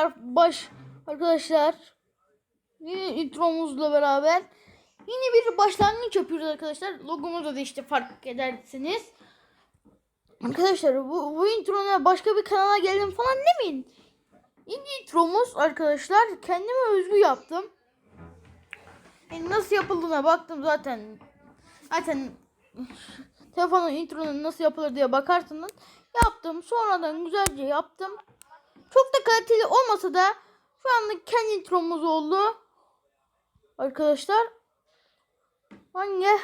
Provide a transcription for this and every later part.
beraber baş arkadaşlar yine intromuzla beraber yine bir başlangıç yapıyoruz arkadaşlar. Logomuzu da işte fark edersiniz. Arkadaşlar bu, bu introna başka bir kanala geldim falan demeyin. İlk intromuz arkadaşlar kendime özgü yaptım. Yani nasıl yapıldığına baktım zaten. Zaten telefonun intronun nasıl yapılır diye bakarsınız. Yaptım. Sonradan güzelce yaptım. Çok da kaliteli olmasa da şu anda kendi intromuz oldu. Arkadaşlar. Hangi?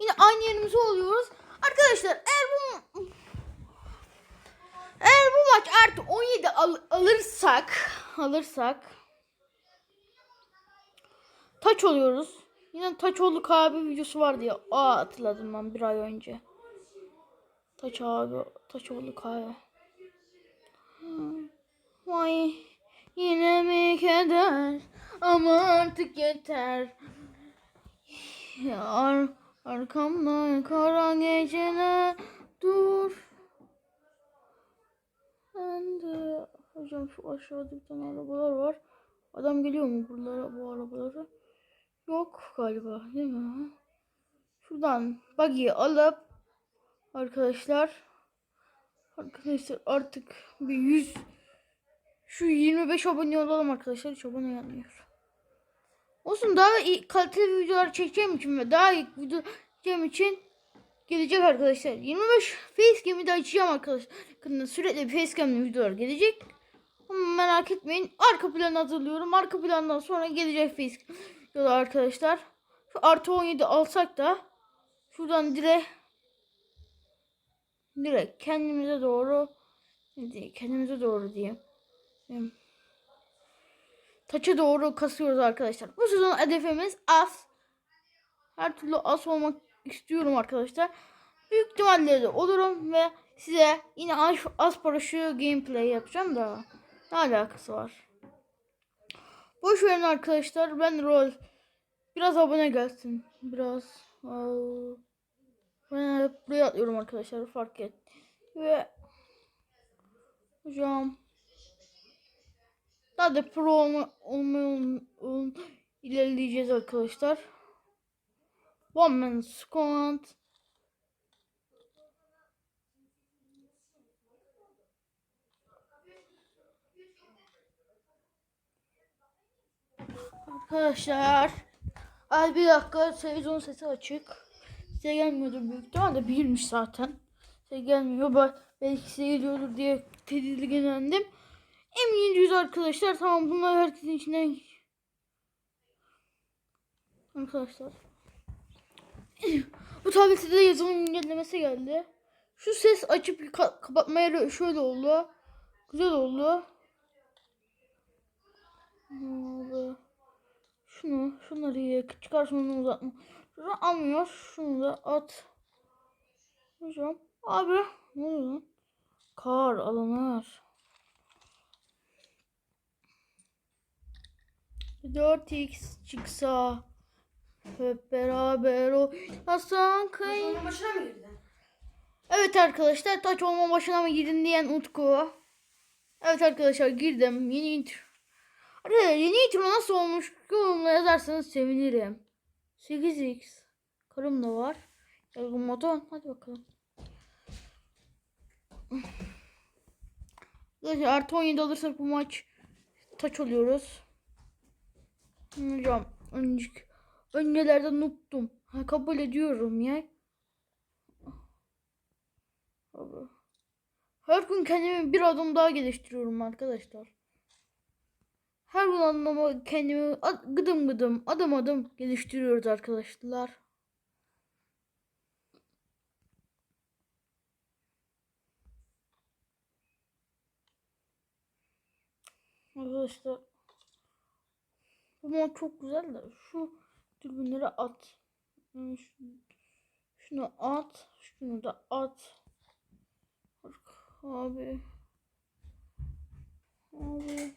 Yine aynı yerimize oluyoruz. Arkadaşlar eğer bu eğer bu maç artı 17 al- alırsak alırsak taç oluyoruz. Yine taç olduk abi videosu vardı ya. Aa hatırladım ben bir ay önce. Taç abi, taç olduk abi. Artık yeter. Ar arkamda kara geceler dur. Ben de hocam şu aşağıda bir tane arabalar var. Adam geliyor mu buralara bu arabalara? Yok galiba değil mi? Şuradan buggy'i alıp arkadaşlar arkadaşlar artık bir 100 şu 25 abone olalım arkadaşlar. Hiç abone gelmiyor. Olsun daha iyi kaliteli videolar çekeceğim için ve daha iyi video çekeceğim için gelecek arkadaşlar. 25 facecam'i de açacağım arkadaşlar. Sürekli facecam'li videolar gelecek. Ama merak etmeyin. Arka planı hazırlıyorum. Arka plandan sonra gelecek facecam videolar arkadaşlar. Şu artı 17 alsak da şuradan direkt direkt kendimize doğru kendimize doğru diyeyim. Taça doğru kasıyoruz arkadaşlar. Bu sezon hedefimiz az. Her türlü az olmak istiyorum arkadaşlar. Büyük ihtimalle de olurum ve size yine az, az paraşu gameplay yapacağım da ne alakası var? Boş verin arkadaşlar. Ben rol biraz abone gelsin. Biraz ben buraya atlıyorum arkadaşlar fark et. Ve hocam daha da pro olma, olmaya ol- ilerleyeceğiz arkadaşlar. One man squad. Arkadaşlar. Ay bir dakika televizyon sesi açık. Size gelmiyordur büyük ihtimalle birmiş zaten. Size gelmiyor. Belki size geliyordur diye tedirginlendim. M700 arkadaşlar. Tamam bunlar herkesin içinden Arkadaşlar. Bu tablette de yazılım güncellemesi geldi. Şu ses açıp ka- kapatmaya şöyle oldu. Güzel oldu. Abi. Şunu şunları ye. Çıkar şunu uzatma. Şunu almıyor. Şunu da at. Hocam. Abi ne oluyor lan? Kar alınır 4x çıksa hep beraber o Hasan Kayın. Onun başına mı girdin? Evet arkadaşlar taç olma başına mı girdin diyen Utku. Evet arkadaşlar girdim. Yeni intro. Arkadaşlar yeni intro nasıl olmuş yorumla yazarsanız sevinirim. 8x. Karım da var. Yargın moton. Hadi bakalım. Arkadaşlar artı 17 alırsak bu maç taç oluyoruz. Hocam önceki öncelerden unuttum. Ha, kabul ediyorum ya. Her gün kendimi bir adım daha geliştiriyorum arkadaşlar. Her gün anlama kendimi gıdım gıdım adım adım geliştiriyoruz arkadaşlar. Arkadaşlar bu mod çok güzel de şu dürbünleri at. Şu- Şunu at. Şunu da at. Abi. Abi.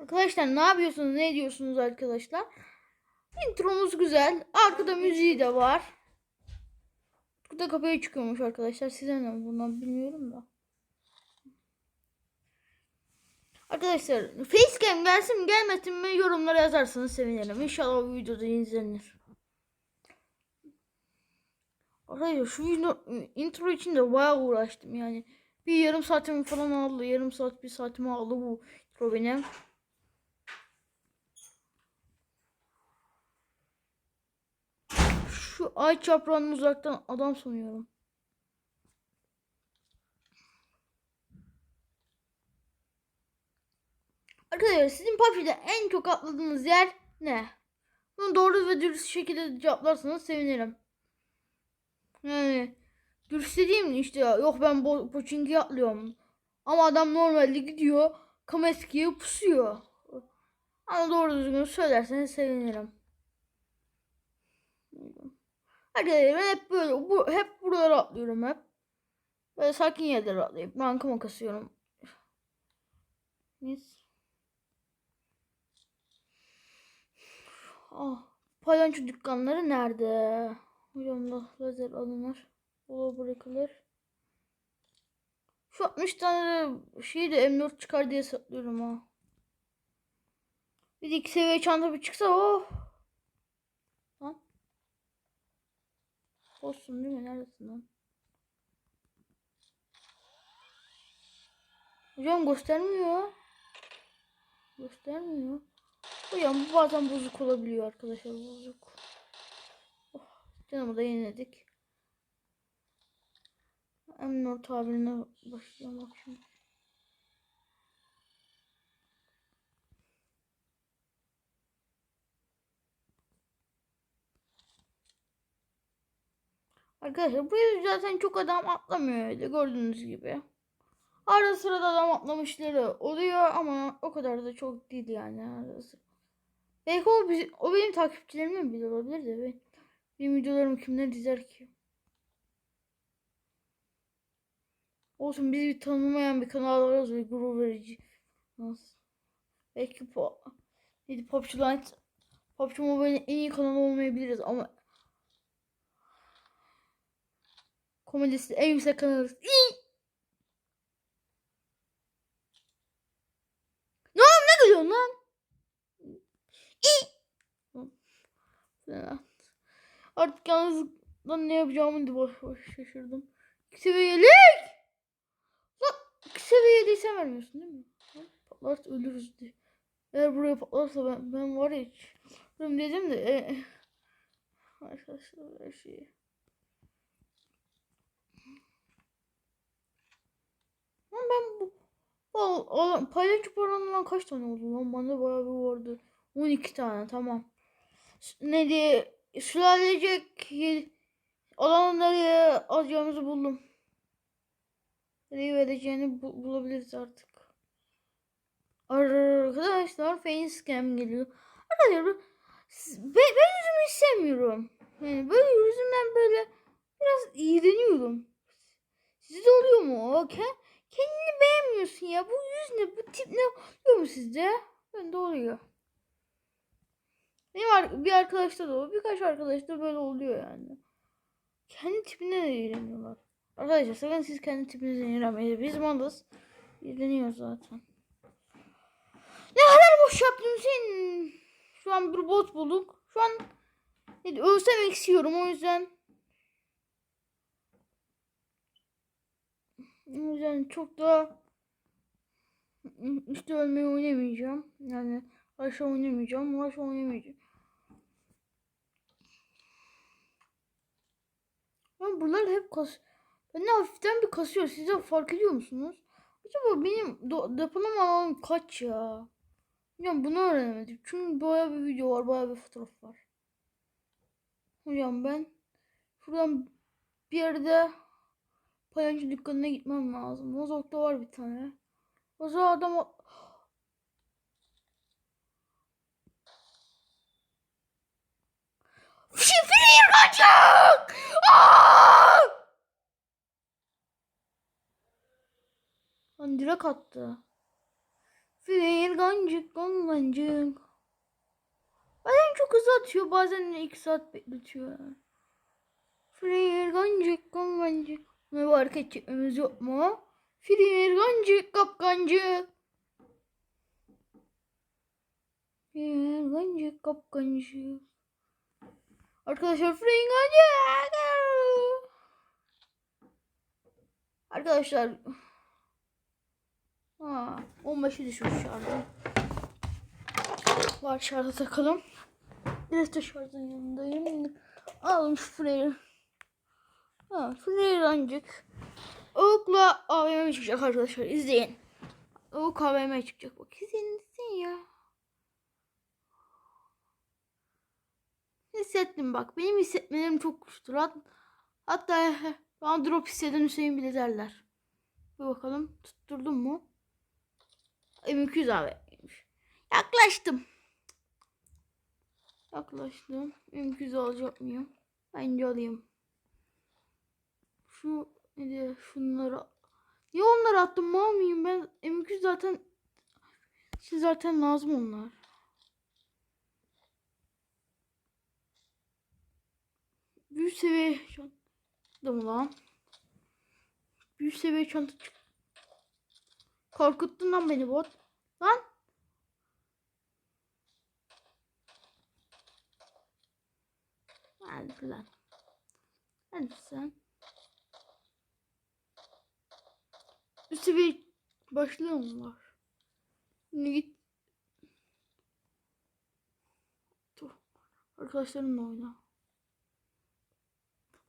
Arkadaşlar ne yapıyorsunuz? Ne ediyorsunuz arkadaşlar? Intromuz güzel. Arkada müziği de var. Burada kapıya çıkıyormuş arkadaşlar. Size ne bundan bilmiyorum da. Arkadaşlar facecam gelsin gelmesin mi yorumlara yazarsanız sevinirim. İnşallah bu videoda izlenir. Arkadaşlar şu video, intro için de bayağı uğraştım yani. Bir yarım saatimi falan aldı. Yarım saat bir saatimi aldı bu intro benim. Şu ay çaprağını uzaktan adam sanıyorum. Arkadaşlar sizin PUBG'de en çok atladığınız yer ne? Bunu doğru ve dürüst şekilde cevaplarsanız sevinirim. Yani dürüst dediğim işte yok ben bo Pochinki atlıyorum. Ama adam normalde gidiyor Kameski'ye pusuyor. Ama doğru düzgün söylerseniz sevinirim. Arkadaşlar ben hep böyle bu, hep buralara atlıyorum hep. Böyle sakin yerlere atlayıp rankıma kasıyorum. Mis. Ah, palyaço dükkanları nerede? Hocam da lazer alınır. Ola bırakılır. Şu 60 tane şeyi de M4 çıkar diye saklıyorum ha. Bir iki seviye çanta bir çıksa oh. Lan. Olsun değil mi? Neredesin lan? Hocam göstermiyor. Göstermiyor. Hocam bu bazen bozuk olabiliyor arkadaşlar bozuk. Oh, canımı da yeniledik. Emnur tabirine başlayacağım bak şimdi. Arkadaşlar buraya zaten çok adam atlamıyor gördüğünüz gibi. Ara sırada adam atlamışları oluyor ama o kadar da çok değil yani arası. Belki o, o benim takipçilerim bile olabilir de ben, benim videolarımı kimler izler ki? Olsun biz bir tanınmayan bir kanal varız ve gurur verici. Nasıl? Belki po neydi PUBG Lite PUBG Mobile'in en iyi kanalı olmayabiliriz ama komedisi en yüksek kanalız. Ne oğlum ne gülüyorsun lan? Artık yalnızlıktan ne yapacağımı da boş boş şaşırdım. İki seviyelik. Lan iki seviyeliysen vermiyorsun değil mi? Patlarsa ölürüz diye. Eğer buraya patlarsa ben, ben var ya hiç. Dedim de. E, arkadaşlar her şeyi. Lan ben bu Al, al, paylaşıp oranından kaç tane oldu lan? Bende bayağı bir vardı. 12 tane tamam. Ne diye sülalecek nereye alacağımızı buldum. Nereye vereceğini bu- bulabiliriz artık. Arkadaşlar facecam geliyor. Arkadaşlar ben, ben yüzümü hiç sevmiyorum. Yani böyle yüzümden böyle biraz iğreniyorum. Sizde oluyor mu? o? Ke- Kendini beğenmiyorsun ya. Bu yüz ne? Bu tip ne? Oluyor mu sizde? Bende oluyor. Benim bir arkadaşta da o. Birkaç arkadaşta böyle oluyor yani. Kendi tipine de iğreniyorlar. Arkadaşlar sakın siz kendi tipinize iğrenmeyin. Biz malız. İğreniyoruz zaten. Ne kadar boş yaptın sen? Şu an bir bot bulduk. Şu an ölsem eksiyorum o yüzden. Yüzden çok da işte ölmeyi oynamayacağım. Yani aşağı oynamayacağım. Aşağı oynamayacağım. Ben bunlar hep kas... Ben de hafiften bir kasıyor. Siz de fark ediyor musunuz? Acaba benim depolama alanım kaç ya? Hocam bunu öğrenemedim. Çünkü baya bir video var, baya bir fotoğraf var. Hocam ben şuradan bir yerde Palyaço dükkanına gitmem lazım. Mozok'ta var bir tane. O zaman adam Şifreyi kaçak! Lan direkt attı. Firgancık gancık. Bazen çok hızlı atıyor bazen de 2 saat bekletiyor. Firgancık gancık. Ne var hareket çekmemiz yok mu? Firgancık kapkancık. Firgancık kapkancık. Arkadaşlar firgancık. Arkadaşlar Ha, 15'e düşmüş şarjım. Var şarja takalım. Biraz da şarjın yanındayım. Aldım şu Freyr'i. Ha, Freyr ancak. Oak'la AVM çıkacak arkadaşlar. İzleyin. Oak AVM çıkacak. Bak izleyin izleyin ya. Hissettim bak. Benim hissetmelerim çok. Hat hatta bana drop hisseden Hüseyin bile derler. Bir bakalım. Tutturdum mu? M200 AVM'ymiş. Yaklaştım. Yaklaştım. M200 alacak mıyım? Bence alayım. Şu neydi? Şunları Niye onları attım mal mıyım ben? M200 zaten Siz zaten lazım onlar. Büyük seviye çanta mı lan? Büyük seviye çanta çık. Korkuttun lan beni bot. Lan. Hadi lan. Hadi sen. Üst seviye başlıyor var? Şimdi git. Dur. Arkadaşlarımla oyna.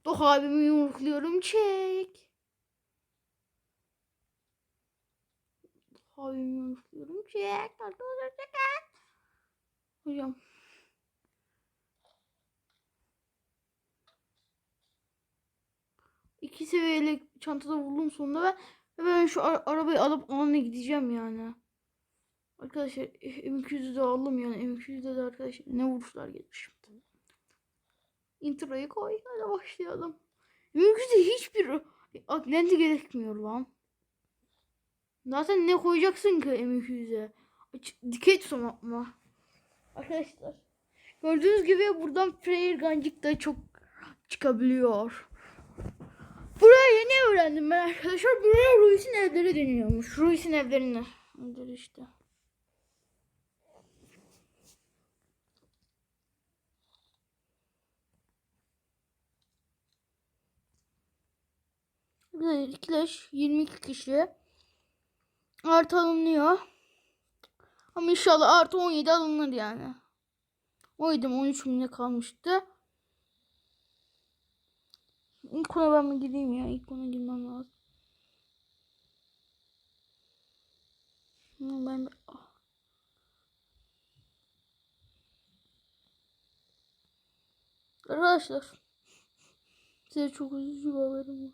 Doh abimi yumrukluyorum çek. Abimi yumrukluyorum çek. Arkadaşlar çekin. Hocam. İki seviyeli çantada buldum sonunda ve ben şu ara- arabayı alıp onunla gideceğim yani. Arkadaşlar M200'ü de aldım yani. M200'de de arkadaşlar ne vuruşlar gelmiş. Introyu koy. Hadi başlayalım. M200'de hiçbir aklenti gerekmiyor lan. Zaten ne koyacaksın ki M200'e? Aç- Dikey ama. Arkadaşlar. Gördüğünüz gibi buradan Prayer Gancık da çok çıkabiliyor. Buraya yeni öğrendim ben arkadaşlar. Buraya Ruiz'in evleri deniyormuş. Ruiz'in evlerine. Evleri işte. İkileş 22 kişi. Artı alınıyor. Ama inşallah artı 17 alınır yani. 17 mi 13 mi ne kalmıştı. İlk ona ben mi gireyim ya? İlk ona girmem lazım. Hı, Ben ah. Arkadaşlar size çok üzücü bir haberim var.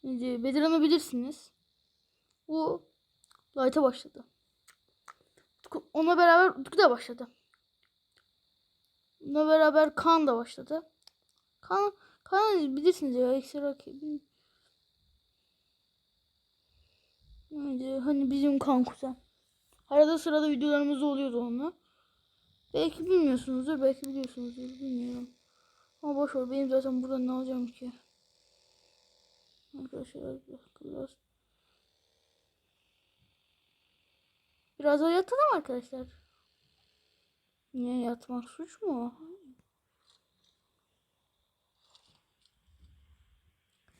Şimdi Bedirhan'ı bilirsiniz. O Light'a başladı. Ona beraber Utku da başladı. Onunla beraber Kaan da başladı. Kaan, Kaan bilirsiniz ya ekstra rakibi. Hani, bizim Kaan kuzen. Arada sırada videolarımız oluyordu onunla. Belki bilmiyorsunuzdur, belki biliyorsunuzdur, bilmiyorum. Ama boş ver, benim zaten burada ne alacağım ki? Arkadaşlar biraz Biraz da yatalım arkadaşlar. Niye yatmak suç mu?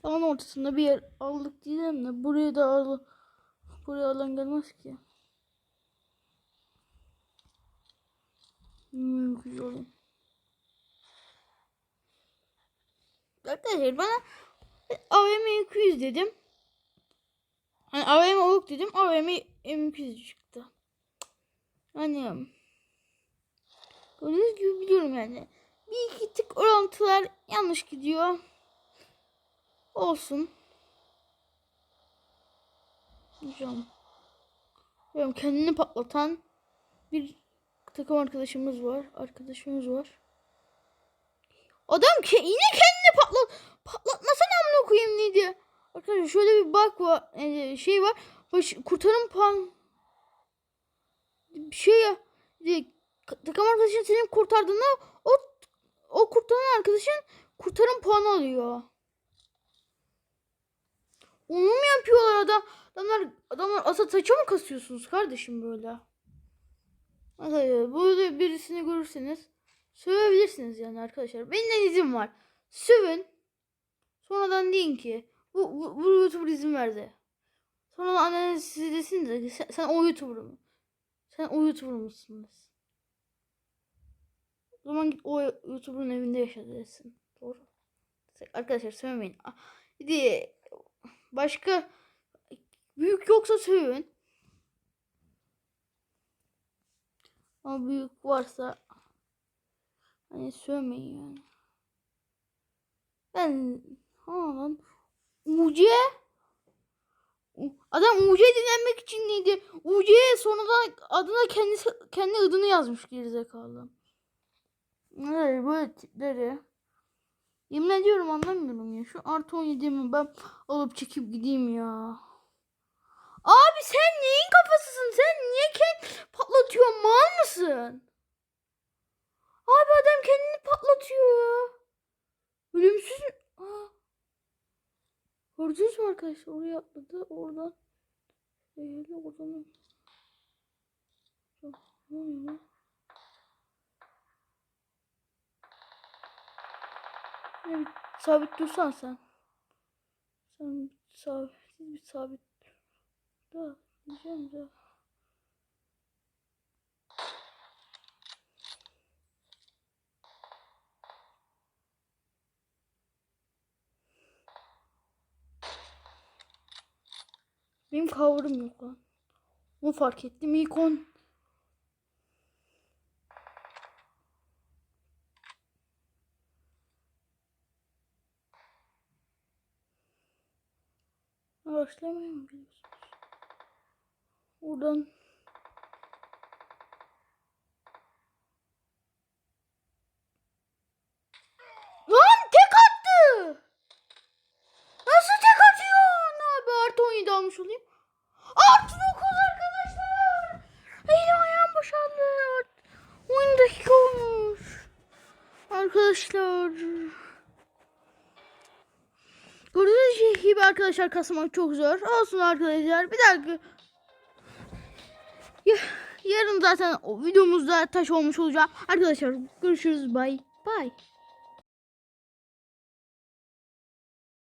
Alan ortasında bir yer aldık diyeceğim de buraya da al buraya alan gelmez ki. Hmm, güzel. Arkadaşlar bana AVM 200 dedim. Hani AVM Oak dedim. AVM M200 çıktı. Hani gördüğünüz gibi biliyorum yani. Bir iki tık orantılar yanlış gidiyor. Olsun. Hocam. Hocam kendini patlatan bir takım arkadaşımız var. Arkadaşımız var. Adam ke yine kendini patlat patlatmasana amına koyayım neydi? Arkadaşlar şöyle bir bak var e, şey var. baş, kurtarım puan bir şey ya e, takım arkadaşın senin kurtardığında o o kurtaran arkadaşın kurtarım puanı alıyor. Onu mu yapıyorlar adam? Adamlar adamlar asa saça mı kasıyorsunuz kardeşim böyle? Böyle birisini görürseniz sövebilirsiniz yani arkadaşlar. Benim izin var. Sövün. Sonradan deyin ki bu, bu, bu YouTuber izin verdi. Sonra anneniz size desin de sen, sen o YouTuber mı? Sen o YouTuber mısın? desin. O zaman git o YouTuber'ın evinde yaşa desin. Doğru. Arkadaşlar sövmeyin. Ah, Bir de başka büyük yoksa sövün. Ama büyük varsa hani sövmeyin yani. Ben ha lan UC Adam UC dinlenmek için neydi? UC'ye sonradan adına kendisi kendi adını yazmış gerizekalı. Evet böyle tipleri. Yemin ediyorum anlamıyorum ya. Şu artı 17'mi ben alıp çekip gideyim ya. Abi sen neyin kafasısın? Sen niye kendini patlatıyorsun? Mal mısın? Abi adam kendini patlatıyor ya. Ölümsüz mü? Aa. Gördünüz mü arkadaşlar? Oraya atladı. Oradan. Şöyle oradan. Ne oluyor sabit dursan sen. Sen sabit, bir sabit. Da diyeceğim de. Benim cover'ım yok lan. Bunu fark ettim. İkon. Başlamayı mı biliyorsunuz? Oradan Lan tek attı. Nasıl tek atıyor? Ne abi artı 17 almış olayım. Artı 9 arkadaşlar. Elim ayağım boşaldı. 10 dakika olmuş. Arkadaşlar. Gördüğünüz gibi arkadaşlar kasmak çok zor. Olsun arkadaşlar. Bir dakika. Ya, yarın zaten videomuzda taş olmuş olacak. Arkadaşlar görüşürüz. Bye. Bye.